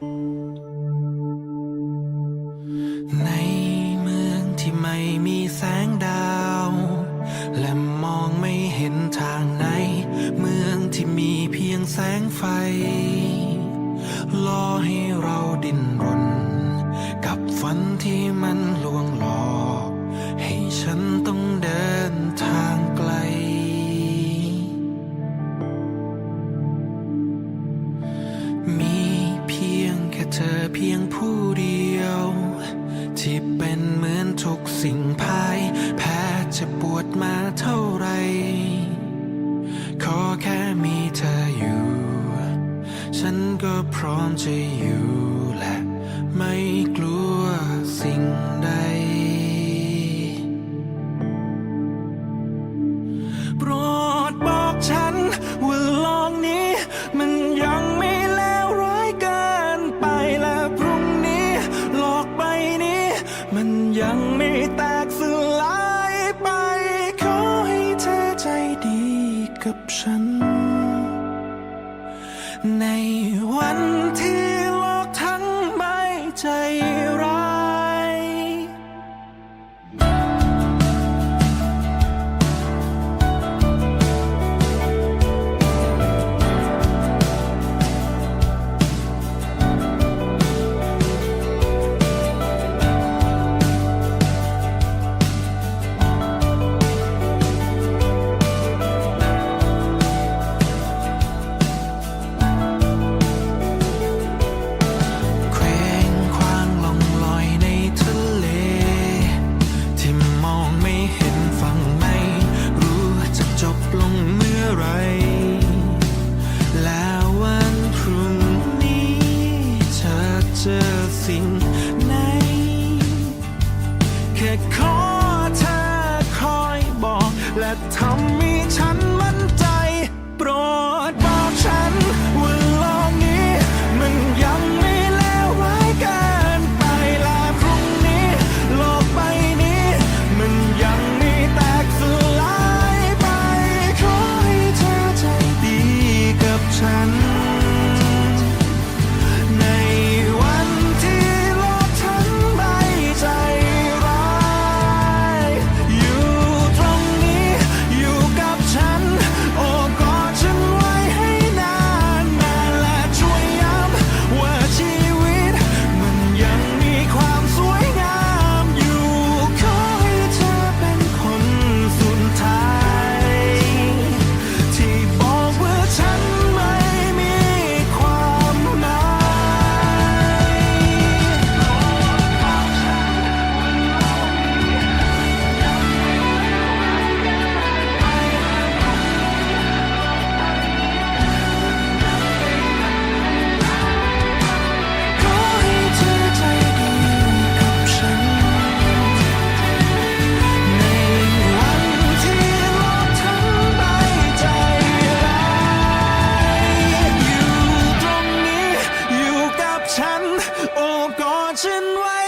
ในเมืองที่ไม่มีแสงดาว เป็นเหมือนทุกสิ่งพาย แพ้จะปวดมาเท่าไร ขอแค่มีเธออยู่ ฉันก็พร้อมจะอยู่และไม่กลัวสิ่งใดร ในวันที่โลกทั้งใบใจ come imagine why